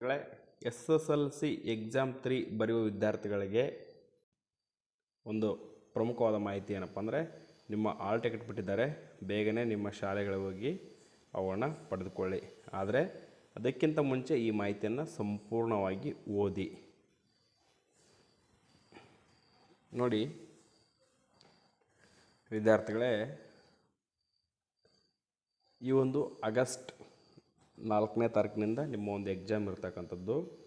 S S L C exam three ಬರೆಯುವ ವಿದ್ಯಾರ್ಥಿಗಳಿಗೆ ಒಂದು ಪ್ರಮುಖವಾದ ಮಾಹಿತಿ ಏನಪ್ಪ ಅಂದರೆ, ನಿಮ್ಮ ಆಲ್ ಟಿಕೆಟ್ ಬಿಟ್ಟಿದ್ದಾರೆ, ಬೇಗನೆ ನಿಮ್ಮ ಶಾಲೆಗಳಿಗೆ ಹೋಗಿ ಅವುಗಳನ್ನ ಪಡೆದುಕೊಳ್ಳಿ. ಆದರೆ, ಅದಕ್ಕಿಂತ ಮುಂಚೆ ಈ ಮಾಹಿತಿಯನ್ನು ಸಂಪೂರ್ಣವಾಗಿ ಓದಿ. ನೋಡಿ, ವಿದ್ಯಾರ್ಥಿಗಳೇ, ಈ ಒಂದು ಆಗಸ್ಟ್ ನಾಲ್ಕನೇ ತಾರೀಕಿನಿಂದ ನಿಮ್ಮ ಒಂದು ಎಕ್ಸಾಮ್ ಇರ್ತಕ್ಕಂಥದ್ದು.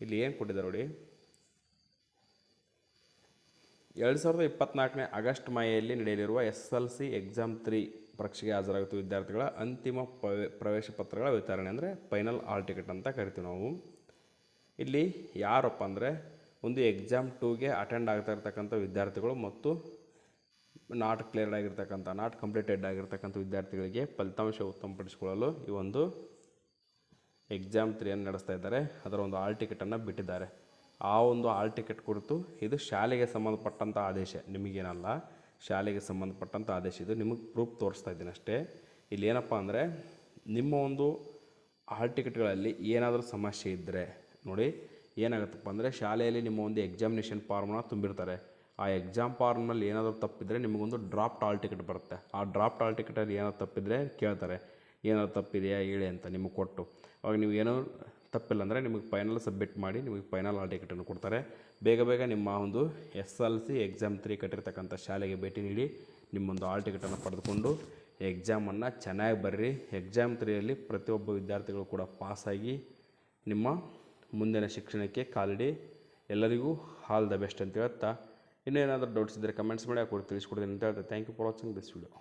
ಇಲ್ಲಿ ಏನು ಕೊಟ್ಟಿದ್ದಾರೆ ನೋಡಿ? ಎರಡು ಸಾವಿರದ ಇಪ್ಪತ್ತ್ನಾಲ್ಕನೇ ಆಗಸ್ಟ್ ಮಾಹೆಯಲ್ಲಿ ನಡೆಯಲಿರುವ S L C exam three ಪರೀಕ್ಷೆಗೆ ಹಾಜರಾಗುತ್ತಿರುವ ವಿದ್ಯಾರ್ಥಿಗಳ ಅಂತಿಮ ಪ್ರವೆ- ಪ್ರವೇಶ ಪತ್ರಗಳ ವಿತರಣೆ ಅಂದರೆ ಫೈನಲ್ ಆಲ್ ಟಿಕೆಟ್ ಅಂತ ಕರಿತೀವಿ ನಾವು. ಇಲ್ಲಿ ಯಾರಪ್ಪ ಅಂದರೆ ಒಂದು ಎಕ್ಸಾಮ್ ಟೂಗೆ ಅಟೆಂಡ್ ಆಗ್ತಾ ಇರ್ತಕ್ಕಂಥ ವಿದ್ಯಾರ್ಥಿಗಳು ಮತ್ತು ನಾಟ್ ಕ್ಲಿಯರ್ಡ್ ಆಗಿರ್ತಕ್ಕಂಥ, ನಾಟ್ ಕಂಪ್ಲೀಟೆಡ್ ಆಗಿರ್ತಕ್ಕಂಥ ವಿದ್ಯಾರ್ಥಿಗಳಿಗೆ ಫಲಿತಾಂಶ ಉತ್ತಮಪಡಿಸಿಕೊಳ್ಳಲು ಈ ಒಂದು ಎಕ್ಸಾಮ್ ತ್ರೀಯನ್ನು ನಡೆಸ್ತಾ ಇದ್ದಾರೆ. ಅದರ ಒಂದು ಆಲ್ ಟಿಕೆಟನ್ನು ಬಿಟ್ಟಿದ್ದಾರೆ. ಆ ಒಂದು ಆಲ್ ಟಿಕೆಟ್ ಕುರಿತು ಇದು ಶಾಲೆಗೆ ಸಂಬಂಧಪಟ್ಟಂಥ ಆದೇಶ. ನಿಮಗೇನಲ್ಲ, ಶಾಲೆಗೆ ಸಂಬಂಧಪಟ್ಟಂಥ ಆದೇಶ ಇದು. ನಿಮಗೆ ಪ್ರೂಫ್ ತೋರಿಸ್ತಾ ಇದ್ದೀನಿ ಅಷ್ಟೇ. ಇಲ್ಲಿ ಏನಪ್ಪ ಅಂದರೆ, ನಿಮ್ಮ ಒಂದು ಹಾಲ್ ಟಿಕೆಟ್ಗಳಲ್ಲಿ ಏನಾದರೂ ಸಮಸ್ಯೆ ಇದ್ದರೆ ನೋಡಿ, ಏನಾಗುತ್ತಪ್ಪ ಅಂದರೆ ಶಾಲೆಯಲ್ಲಿ ನಿಮ್ಮ ಒಂದು ಎಕ್ಸಾಮಿನೇಷನ್ ಫಾರ್ಮ್ನ ತುಂಬಿರ್ತಾರೆ ಆ ಎಕ್ಸಾಮ್ ಫಾರ್ಮ್ನಲ್ಲಿ ಏನಾದರೂ ತಪ್ಪಿದರೆ ನಿಮಗೊಂದು ಡ್ರಾಫ್ಟ್ ಆಲ್ ಟಿಕೆಟ್ ಬರುತ್ತೆ. ಆ ಡ್ರಾಫ್ಟ್ ಆಲ್ ಟಿಕೆಟಲ್ಲಿ ಏನಾದ್ರು ತಪ್ಪಿದರೆ ಕೇಳ್ತಾರೆ, ಏನಾದ್ರು ತಪ್ಪಿದೆಯಾ? ಹೇಳಿ ಅಂತ ನಿಮಗೆ ಕೊಟ್ಟು. ಅವಾಗ ನೀವು ಏನೋ ತಪ್ಪಿಲ್ಲ ಅಂದರೆ ನಿಮಗೆ ಫೈನಲ್ ಸಬ್ಮಿಟ್ ಮಾಡಿ ನಿಮಗೆ ಫೈನಲ್ ಆಲ್ ಟಿಕೆಟನ್ನು ಕೊಡ್ತಾರೆ. ಬೇಗ ಬೇಗ ನಿಮ್ಮ ಒಂದು S L C exam three ಕಟ್ಟಿರ್ತಕ್ಕಂಥ ಶಾಲೆಗೆ ಭೇಟಿ ನೀಡಿ ನಿಮ್ಮೊಂದು ಆಲ್ ಟಿಕೆಟನ್ನು ಪಡೆದುಕೊಂಡು ಎಕ್ಸಾಮನ್ನು ಚೆನ್ನಾಗಿ ಬರ್ರಿ. ಎಕ್ಸಾಮ್ ತ್ರೀಯಲ್ಲಿ ಪ್ರತಿಯೊಬ್ಬ ವಿದ್ಯಾರ್ಥಿಗಳು ಕೂಡ ಪಾಸಾಗಿ ನಿಮ್ಮ ಮುಂದಿನ ಶಿಕ್ಷಣಕ್ಕೆ ಕಾಲಿಡಿ. ಎಲ್ಲರಿಗೂ ಆಲ್ ದ ಬೆಸ್ಟ್ ಅಂತ ಹೇಳ್ತಾ ಇನ್ನೇನಾದರೂ ಡೌಟ್ಸ್ ಇದ್ದರೆ ಕಮೆಂಟ್ಸ್ ಮಾಡಿ ಹಾಕಿ ತಿಳಿಸ್ಕೊಡ್ತೀನಿ ಅಂತ ಹೇಳ್ತಾ thank you for watching this video